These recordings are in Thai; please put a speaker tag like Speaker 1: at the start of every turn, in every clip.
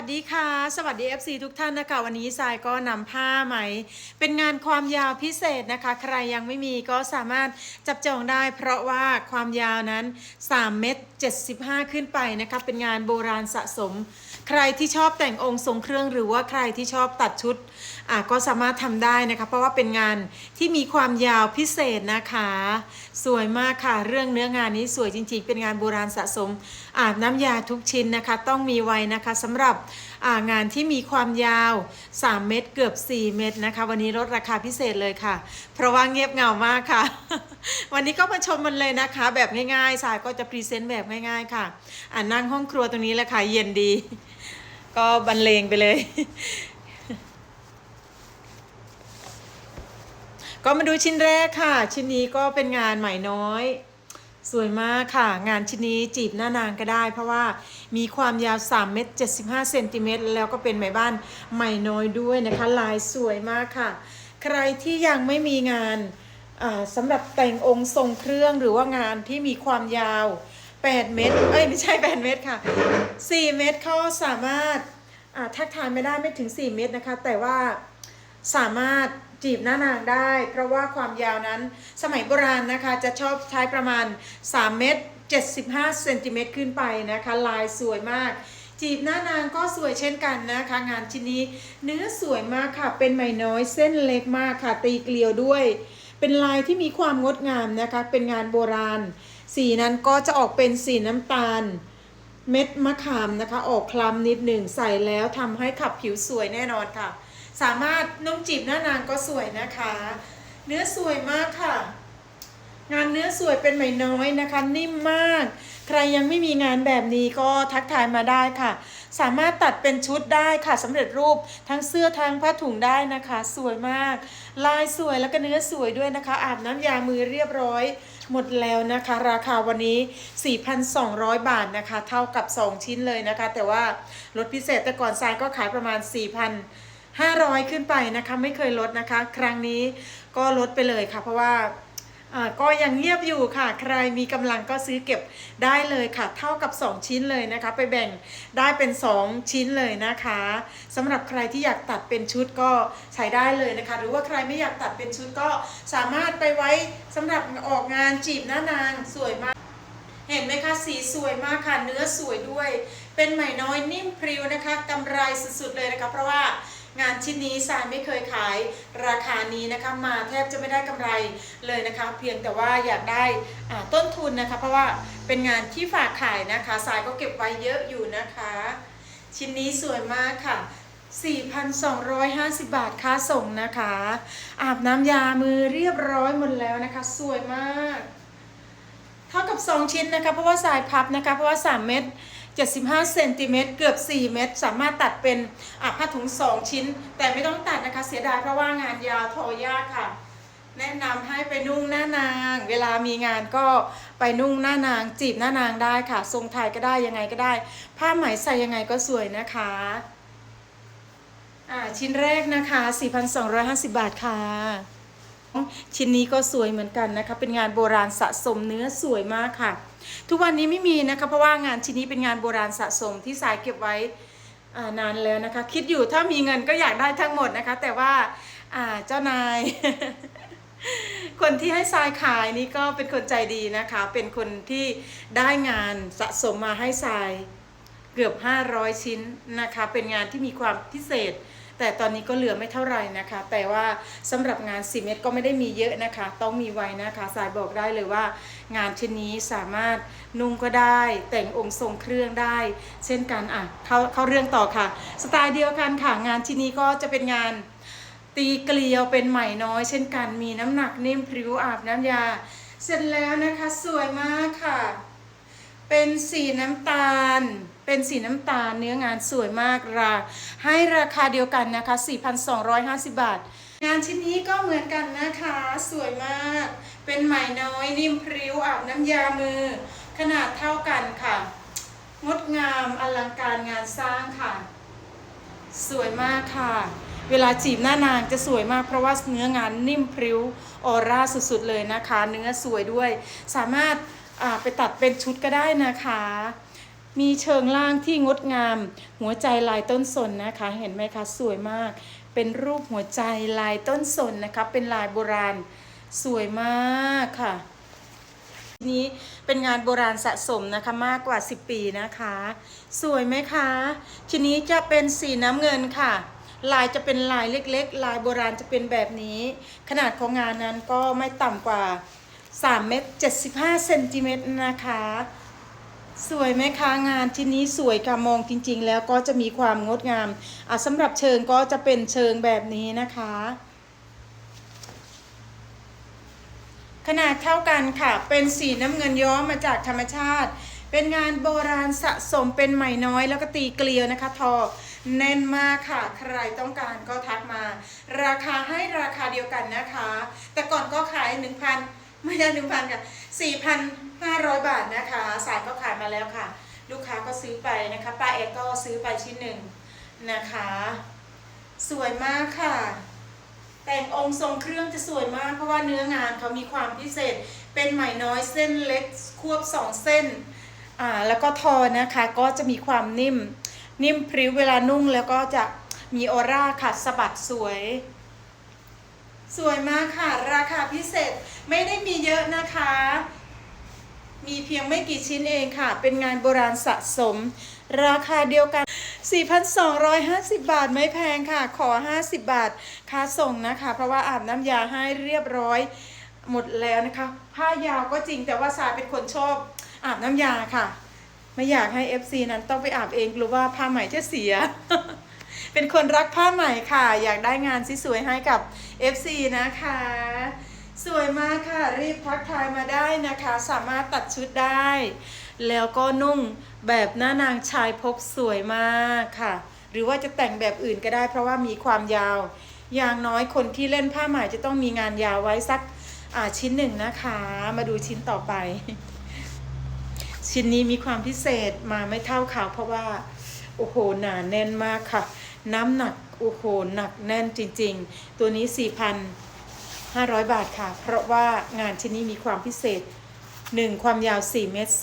Speaker 1: วัสดีค่ะ สวัสดี FC ทุกท่านนะคะ วันนี้ทรายก็นำผ้าไหม เป็นงานความยาวพิเศษนะคะ ใครยังไม่มีก็สามารถจับจองได้ เพราะว่าความยาวนั้น 3 เมตร 75 ขึ้นไปนะคะ เป็นงานโบราณสะสม ใครที่ชอบแต่งองค์ทรงเครื่องหรือว่าใครที่ชอบตัดชุดก็สามารถทำได้นะคะ เพราะว่าเป็นงานที่มีความยาวพิเศษนะคะ สวยมากค่ะ เรื่องเนื้องานนี้สวยจริงๆ เป็นงานโบราณสะสม อาบน้ำยาทุกชิ้นนะคะ ต้องมีไว้นะคะสำหรับงานที่มีความยาว 3 เมตรเกือบ 4 เมตรนะคะ วันนี้ลดราคาพิเศษเลยค่ะ เพราะว่าเงียบเหงามากค่ะ วันนี้ก็มาชมมันเลยนะคะ แบบง่ายๆสายก็จะพรีเซนต์แบบง่ายๆค่ะ อ่านั่งห้องครัวตรงนี้แหละค่ะ เย็นดี ก็บรรเลงไปเลย ก็มาดูชิ้นแรกค่ะ ชิ้นนี้ก็เป็นงานไหมน้อย สวยมากค่ะ งานชิ้นนี้จีบหน้านางก็ได้ เพราะว่ามีความยาว3เมตร75เซนติเมตรแล้วก็เป็นไหมบ้านไหมน้อยด้วยนะคะ ลายสวยมากค่ะ ใครที่ยังไม่มีงานสำหรับแต่งองค์ทรงเครื่องหรือว่างานที่มีความยาว 8 เมตร เอ้ยไม่ใช่ 8 เมตรค่ะ 4 เมตรเขาสามารถทักทายไม่ได้ไม่ถึง 4 เมตรนะคะ แต่ว่าสามารถจีบหน้านางได้ เพราะว่าความยาวนั้นสมัยโบราณนะคะจะชอบใช้ประมาณ 3 เมตร 75 เซนติเมตรขึ้นไปนะคะ ลายสวยมากจีบหน้านางก็สวยเช่นกันนะคะ งานชิ้นนี้เนื้อสวยมากค่ะ เป็นไหมน้อยเส้นเล็กมากค่ะ ตีเกลียวด้วย เป็นลายที่มีความงดงามนะคะ เป็นงานโบราณ สีนั้นก็จะออกเป็นสีน้ำตาล เม็ดมะขามนะคะ ออกคล้ำนิดหนึ่งใส่แล้วทำให้ขับผิวสวยแน่นอนค่ะ สามารถนุ่งจีบหน้านางก็สวยนะคะ เนื้อสวยมากค่ะ งานเนื้อสวยเป็นไหมน้อยนะคะ นิ่มมาก ใครยังไม่มีงานแบบนี้ก็ทักทายมาได้ค่ะ สามารถตัดเป็นชุดได้ค่ะสำเร็จรูปทั้งเสื้อทั้งผ้าถุงได้นะคะ สวยมาก ลายสวยแล้วก็เนื้อสวยด้วยนะคะ อาบน้ำยามือเรียบร้อย หมดแล้วนะคะ ราคาวันนี้ 4,200 บาทนะคะ เท่ากับ 2 ชิ้นเลยนะคะ แต่ว่าลดพิเศษแต่ก่อนทรายก็ขายประมาณ 4,500 ขึ้นไปนะคะ ไม่เคยลดนะคะ ครั้งนี้ก็ลดไปเลยค่ะ เพราะว่าอ่า ก็ยังเงียบอยู่ค่ะ ใครมีกำลังก็ซื้อเก็บได้เลยค่ะ เท่ากับ 2 ชิ้นเลยนะคะ ไปแบ่งได้เป็น 2 ชิ้นเลยนะคะสำหรับใครที่อยากตัดเป็นชุดก็ใช้ได้เลยนะคะ หรือว่าใครไม่อยากตัดเป็นชุดก็สามารถไปไว้สำหรับออกงานจีบหน้านางสวยมาก เห็นไหมคะสีสวยมากค่ะเนื้อสวยด้วย เป็นไหมน้อยนิ่มพริ้วนะคะกำไรสุดๆเลยนะคะ เพราะว่า งานชิ้นนี้สายไม่เคยขายราคานี้นะคะมาแทบจะไม่ได้กำไรเลยนะคะ เพียงแต่ว่าอยากได้ต้นทุนนะคะ เพราะว่าเป็นงานที่ฝากขายนะคะสายก็เก็บไว้เยอะอยู่นะคะ ชิ้นนี้สวยมากค่ะ 4,250 บาทค่าส่งนะคะ อาบน้ำยามือเรียบร้อยหมดแล้วนะคะ สวยมาก เท่ากับ 2 ชิ้นนะคะ เพราะว่าสายพับนะคะ เพราะว่า 3 เมตร 75เซนติเมตรเกือบ 4 เมตร สามารถตัดเป็นผ้าถุง 2 ชิ้น แต่ไม่ต้องตัดนะคะเสียดายเพราะว่างานยาวทอยากค่ะ แนะนำให้ไปนุ่งหน้านาง เวลามีงานก็ไปนุ่งหน้านาง จีบหน้านางได้ค่ะ ทรงไทยก็ได้ยังไงก็ได้ ผ้าไหมใส่ยังไงก็สวยนะคะอ่าชิ้นแรกนะคะ 4,250 บาทค่ะชิ้นนี้ก็สวยเหมือนกันนะคะ เป็นงานโบราณสะสมเนื้อสวยมากค่ะ ทุกวันนี้ไม่มีนะคะเพราะว่างานชิ้นนี้เป็นงานโบราณสะสมที่สายเก็บไว้นานแล้วนะคะ คิดอยู่ถ้ามีเงินก็อยากได้ทั้งหมดนะคะ แต่ว่าอ่าเจ้านาย คนที่ให้ทรายขายนี่ก็เป็นคนใจดีนะคะ เป็นคนที่ได้งานสะสมมาให้ทรายเกือบ 500 ชิ้นนะคะ เป็นงานที่มีความพิเศษ แต่ตอนนี้ก็เหลือไม่เท่าไหร่นะคะ แต่ว่าสำหรับงาน4เม็ดก็ไม่ได้มีเยอะนะคะ ต้องมีไว้นะคะ สายบอกได้เลยว่า งานชิ้นนี้สามารถนุ่งก็ได้ แต่งองค์ทรงเครื่องได้ เช่นกันอะเข้าเข้าเรื่องต่อค่ะ สไตล์เดียวกันค่ะ งานชิ้นนี้ก็จะเป็นงานตีเกลียวเป็นไหมน้อย เช่นกันมีน้ำหนักนิ่มพริ้วอาบน้ำยา เสร็จแล้วนะคะสวยมากค่ะ เป็นสีน้ำตาล เป็นสีน้ำตาลเนื้องานสวยมากราให้ราคาเดียวกันนะคะ 4,250 บาท งานชิ้นนี้ก็เหมือนกันนะคะ สวยมาก เป็นไหมน้อยนิ่มพริ้วอาบน้ำยามือ ขนาดเท่ากันค่ะ งดงามอลังการงานสร้างค่ะ สวยมากค่ะ เวลาจีบหน้านางจะสวยมากเพราะว่าเนื้องานนิ่มพริ้วออร่าสุดๆเลยนะคะ เนื้อสวยด้วย สามารถ ไปตัดเป็นชุดก็ได้นะคะ มีเชิงล่างที่งดงาม หัวใจลายต้นสนนะคะ เห็นไหมคะสวยมาก เป็นรูปหัวใจลายต้นสนนะคะ เป็นลายโบราณสวยมากค่ะทีนี้เป็นงานโบราณสะสมนะคะมากกว่า 10 ปีนะคะ สวยไหมคะ ทีนี้จะเป็นสีน้ำเงินค่ะ ลายจะเป็นลายเล็กๆ ลายโบราณจะเป็นแบบนี้ ขนาดของงานนั้นก็ไม่ต่ำกว่า 3 เมตร 75เซนติเมตรนะคะ สวยไหมคะงานที่นี้สวยค่ะมองจริง ๆ แล้วก็จะมีความงดงามอะสำหรับเชิงก็จะเป็นเชิงแบบนี้นะคะ ขนาดเท่ากันค่ะ เป็นสีน้ำเงินย้อมมาจากธรรมชาติ เป็นงานโบราณสะสมเป็นไหมน้อยแล้วก็ตีเกลียวนะคะทอแน่นมากค่ะ ใครต้องการก็ทักมา ราคาให้ราคาเดียวกันนะคะ แต่ก่อนก็ขาย1,000 ไม่ใช่1,000ค่ะ4,500บาทนะคะ สายก็ขายมาแล้วค่ะ ลูกค้าก็ซื้อไปนะคะป้าเอกก็ซื้อไปชิ้นหนึ่งนะคะ สวยมากค่ะ แต่งองค์ทรงเครื่องจะสวยมาก เพราะว่าเนื้องานเขามีความพิเศษเป็นไหมน้อยเส้นเล็กควบสองเส้นอ่าแล้วก็ทอนะคะก็จะมีความนิ่ม นิ่มพริ้วเวลานุ่งแล้วก็จะมีออร่าค่ะสะบัดสวย สวยมากค่ะ ราคาพิเศษไม่ได้มีเยอะนะคะ มีเพียงไม่กี่ชิ้นเองค่ะ เป็นงานโบราณสะสม ราคาเดียวกัน 4,250 บาทไม่แพงค่ะ ขอ 50 บาทค่าส่งนะคะ เพราะว่าอาบน้ำยาให้เรียบร้อยหมดแล้วนะคะ ผ้ายาวก็จริงแต่ว่าสายเป็นคนชอบอาบน้ำยาค่ะ ไม่อยากให้ FC นั้นต้องไปอาบเองกลัวว่าผ้าใหม่จะเสีย เป็นคนรักผ้าใหม่ค่ะ อยากได้งานสวยๆให้กับ FC นะคะ สวยมากค่ะ รีบทักทายมาได้นะคะ สามารถตัดชุดได้ แล้วก็นุ่งแบบหน้านางชายพกสวยมากค่ะ หรือว่าจะแต่งแบบอื่นก็ได้ เพราะว่ามีความยาว อย่างน้อยคนที่เล่นผ้าไหมจะต้องมีงานยาวไว้สักชิ้นหนึ่งนะคะ มาดูชิ้นต่อไป ชิ้นนี้มีความพิเศษมาไม่เท่าเขาเพราะว่า โอ้โห หนาแน่นมากค่ะ น้ำหนักโอ้โหหนักแน่นจริง ๆ ตัวนี้ 4,500 บาทค่ะ เพราะว่างานชิ้นนี้มีความพิเศษ 1 ความยาว 4 เมตร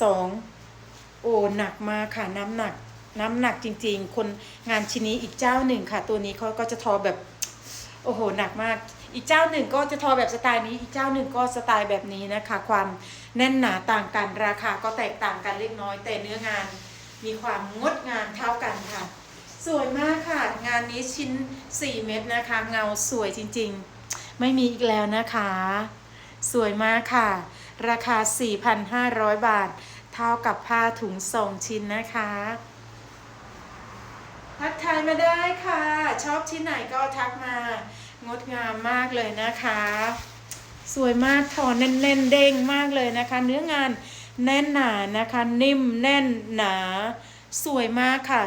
Speaker 1: 2 โอ้หนักมากค่ะน้ำหนักน้ำหนักจริง ๆ คนงานชิ้นนี้อีกเจ้าหนึ่งค่ะ ตัวนี้เขาก็จะทอแบบ โอ้โหหนักมาก อีกเจ้าหนึ่งก็จะทอแบบสไตล์นี้ อีกเจ้าหนึ่งก็สไตล์แบบนี้นะคะ ความแน่นหนาต่างกันราคาก็แตกต่างกันเล็กน้อย แต่เนื้องานมีความงดงามเท่ากันค่ะ สวยมากค่ะ งานนี้ชิ้น 4 เม็ดนะคะ เงาสวยจริงๆ ไม่มีอีกแล้วนะคะ สวยมากค่ะ ราคา 4,500 บาท เท่ากับผ้าถุงสองชิ้นนะคะทักทายมาได้ค่ะ ชอบที่ไหนก็ทักมา งดงามมากเลยนะคะ สวยมากทอแน่นๆเด้งมากเลยนะคะ เนื้องานแน่นหนานะคะ นิ่มแน่นหนา สวยมากค่ะ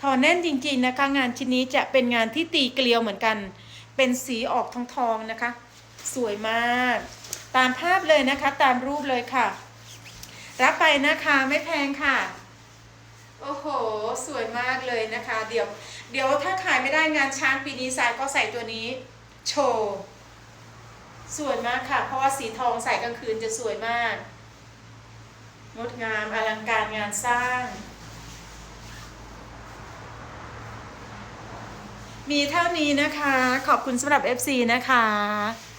Speaker 1: ทอแน่นจริงๆนะคะ งานชิ้นนี้จะเป็นงานที่ตีเกลียวเหมือนกัน เป็นสีออกทองๆนะคะ สวยมาก ตามภาพเลยนะคะ ตามรูปเลยค่ะ รับไปนะคะไม่แพงค่ะ โอ้โห สวยมากเลยนะคะ เดี๋ยว เดี๋ยวถ้าขายไม่ได้งานช้างปีนี้สายก็ใส่ตัวนี้ โชว์สวยมากค่ะ เพราะว่าสีทองใส่กลางคืนจะสวยมาก งดงามอลังการงานสร้าง มีเท่านี้นะคะ ขอบคุณสำหรับ FC นะคะ